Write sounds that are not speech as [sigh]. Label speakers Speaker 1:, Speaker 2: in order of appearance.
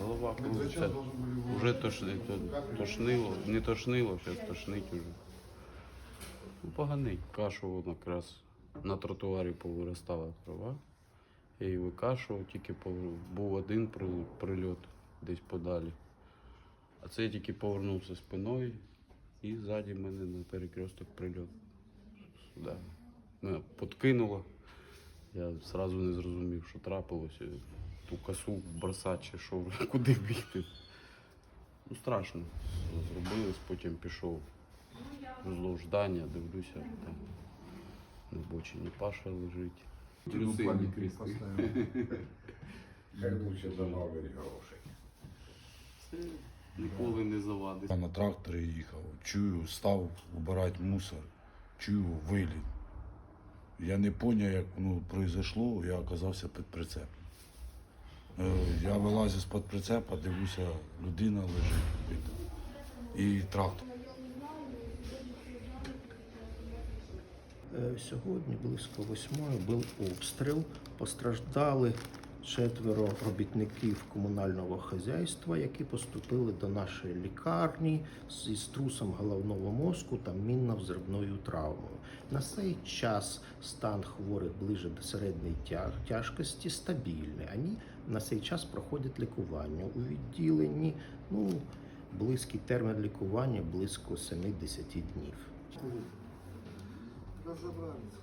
Speaker 1: голова
Speaker 2: Мы за
Speaker 1: кружиться.
Speaker 2: час должны были его-
Speaker 1: Уже тошнить, тошнило, не тошнило, зараз тошнить уже. Ну, поганий. Кашу вон якраз на тротуарі повиростала трава. Я її викашував, тільки пов- був один при- прильот десь подалі. А це я тільки повернувся спиною і ззаді мене на перекресток прильот. Сюди. Мене подкинуло. Я одразу не зрозумів, що трапилося. Ту косу бросати чи що, [laughs] куди бігти. Ну, страшно. Зробилось, потім пішов вздовж здання, дивлюся, там на бочині Паша лежить.
Speaker 3: Хай лучше замовить грошей.
Speaker 1: Ніколи не завадить.
Speaker 4: Я на тракторі їхав, чую, став убирати мусор, чую виліт. Я не зрозумів, як воно пройшло, я оказався під прицепом. Е, Я вилазю з-під прицепа, дивлюся, людина лежить. І трактор.
Speaker 5: Е, Сьогодні близько восьмої був обстріл. Постраждали четверо робітників комунального хазяйства, які поступили до нашої лікарні зі струсом головного мозку та мінно-взривною травмою. На цей час стан хворих ближе до середньої тяжкості стабільний. Вони на цей час проходять лікування у відділенні. Ну, близький термін лікування близько 70 днів.
Speaker 2: Разобрались.